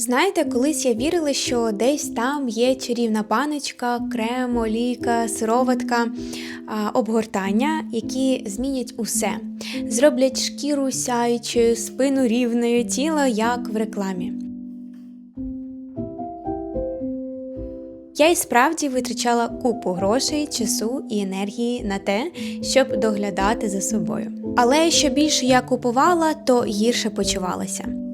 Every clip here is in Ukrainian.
Знаєте, колись я вірила, що десь там є чарівна паночка, крем, олійка, сироватка, обгортання, які змінять усе, зроблять шкіру сяючою, спину рівною, тіло як в рекламі. Я і справді витрачала купу грошей, часу і енергії на те, щоб доглядати за собою. Але що більше я купувала, то гірше почувалася.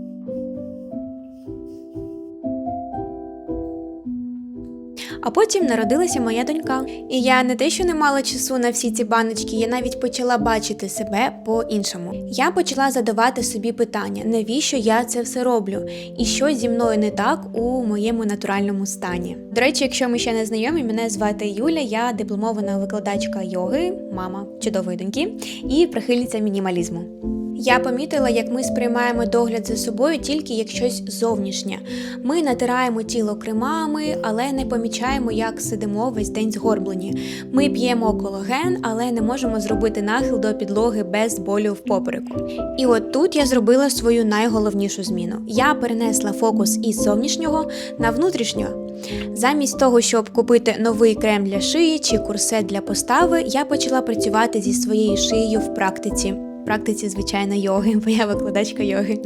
А потім народилася моя донька. І я не те, що не мала часу на всі ці баночки, я навіть почала бачити себе по-іншому. Я почала задавати собі питання, навіщо я це все роблю, і що зі мною не так у моєму натуральному стані. До речі, якщо ми ще не знайомі, мене звати Юля, я дипломована викладачка йоги, мама чудової доньки і прихильниця мінімалізму. Я помітила, як ми сприймаємо догляд за собою тільки як щось зовнішнє. Ми натираємо тіло кремами, але не помічаємо, як сидимо весь день згорблені. Ми п'ємо кологен, але не можемо зробити нахил до підлоги без болю в попереку. І от тут я зробила свою найголовнішу зміну. Я перенесла фокус із зовнішнього на внутрішнього. Замість того, щоб купити новий крем для шиї чи курсет для постави, я почала працювати зі своєю шиєю в практиці. Практиці, звичайно, йоги, бо я викладачка йоги.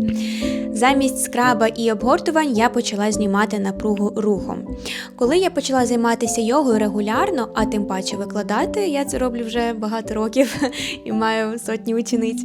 Замість скраба і обгортувань я почала знімати напругу рухом. Коли я почала займатися йогою регулярно, а тим паче викладати, я це роблю вже багато років і маю сотні учениць.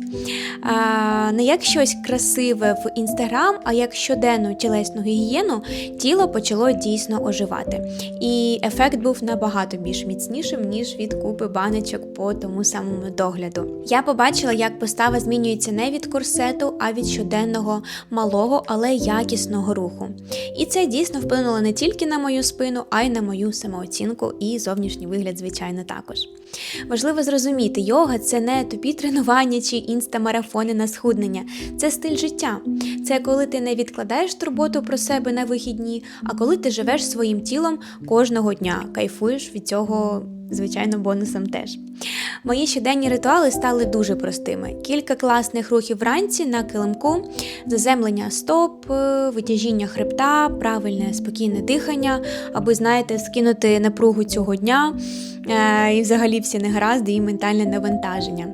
Не як щось красиве в інстаграм, а як щоденну тілесну гігієну, тіло почало дійсно оживати. І ефект був набагато більш міцнішим, ніж від купи баночок по тому самому догляду. Я побачила, як постава змінюється не від корсету, а від щоденного малого, але якісного руху. І це дійсно вплинуло не тільки на мою спину, а й на мою самооцінку і зовнішній вигляд, звичайно, також. Важливо зрозуміти, йога це не тупі тренування чи інстамарафони на схуднення, це стиль життя. Це коли ти не відкладаєш турботу про себе на вихідні, а коли ти живеш своїм тілом кожного дня, кайфуєш від цього. Звичайно, бонусом теж. Мої щоденні ритуали стали дуже простими: кілька класних рухів вранці на килимку, заземлення стоп, е, витяжіння хребта, правильне спокійне дихання, аби, знаєте, скинути напругу цього дня і взагалі всі негаразди і ментальне навантаження.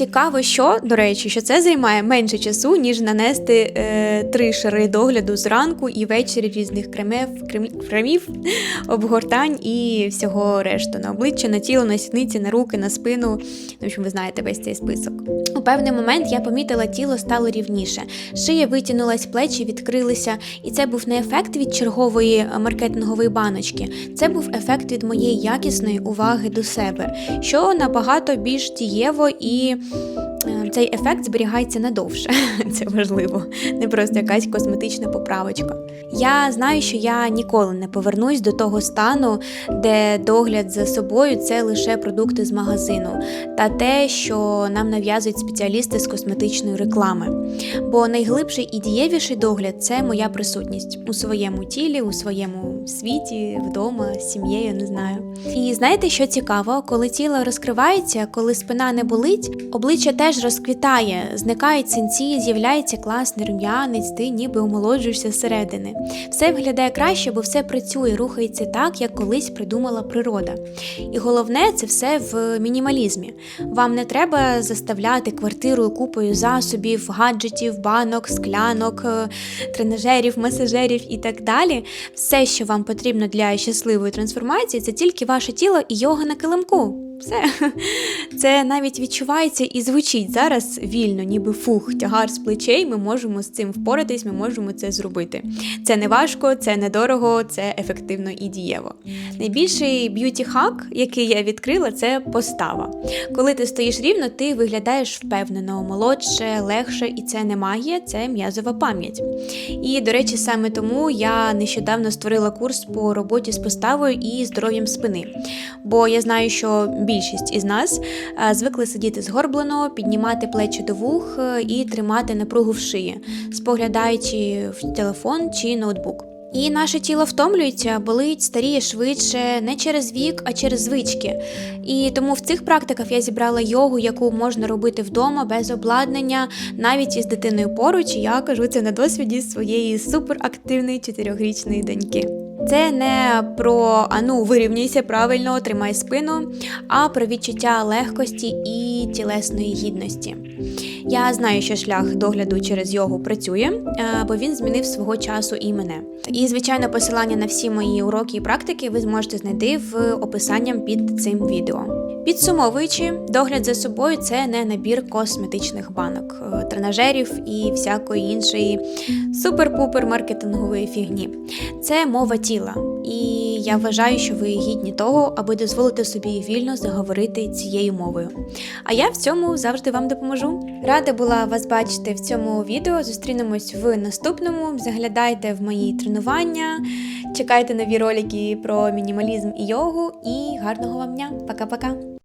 Цікаво, що, до речі, що це займає менше часу, ніж нанести е, три шари догляду зранку і ввечері різних кремів, крем- кремів, обгортань і всього решту на обличчя, на тіло, на сідниці, на руки, на спину. Ну, в общем, ви знаєте весь цей список. У певний момент я помітила, тіло стало рівніше. Шия витягнулась, плечі відкрилися, і це був не ефект від чергової е, маркетингової баночки, це був ефект від моєї якісної уваги до себе, що набагато більш дієво і Peace. Цей ефект зберігається надовше. Це важливо, не просто якась косметична поправочка. Я знаю, що я ніколи не повернусь до того стану, де догляд за собою це лише продукти з магазину та те, що нам нав'язують спеціалісти з косметичної реклами. Бо найглибший і дієвіший догляд це моя присутність у своєму тілі, у своєму світі, вдома, з сім'єю, не знаю. І знаєте, що цікаво, коли тіло розкривається, коли спина не болить, обличчя теж розквітає, зникають синці, з'являється класний рум'янець, ти ніби омолоджуєшся зсередини. Все виглядає краще, бо все працює, рухається так, як колись придумала природа. І головне це все в мінімалізмі. Вам не треба заставляти квартиру купою засобів, гаджетів, банок, склянок, е, тренажерів, масажерів і так далі. Все, що вам потрібно для щасливої трансформації, це тільки ваше тіло і йога на килимку. Все. Це навіть відчувається і звучить зараз вільно, ніби фух, тягар з плечей. Ми можемо з цим впоратись, ми можемо це зробити. Це не важко, це недорого, це ефективно і дієво. Найбільший б'юті-хак, який я відкрила, це постава. Коли ти стоїш рівно, ти виглядаєш впевнено, молодше, легше, і це не магія, це м'язова пам'ять. І, до речі, саме тому я нещодавно створила курс по роботі з поставою і здоров'ям спини. Бо я знаю, що більшість із нас е, звикли сидіти згорблено, піднімати плечі до вух е, і тримати напругу в шиї, споглядаючи в телефон чи ноутбук. І наше тіло втомлюється, болить, старіє швидше, не через вік, а через звички. І тому в цих практиках я зібрала йогу, яку можна робити вдома без обладнання, навіть із дитиною поруч. Я кажу це на досвіді своєї суперактивної чотирьохрічної доньки. Це не про ану, вирівнюйся правильно, тримай спину, а про відчуття легкості і тілесної гідності. Я знаю, що шлях догляду через йогу працює, е, бо він змінив свого часу і мене. І, звичайно, посилання на всі мої уроки і практики ви зможете знайти в описанням під цим відео. Підсумовуючи, догляд за собою це не набір косметичних банок, е, тренажерів і всякої іншої супер-пупер маркетингової фігні. Це мова тіла, і я вважаю, що ви гідні того, аби дозволити собі вільно заговорити цією мовою. А я в цьому завжди вам допоможу. Рада була вас бачити в цьому відео. Зустрінемось в наступному. Заглядайте в мої тренування, чекайте нові ролики про мінімалізм і йогу. І гарного вам дня. Пока-пока!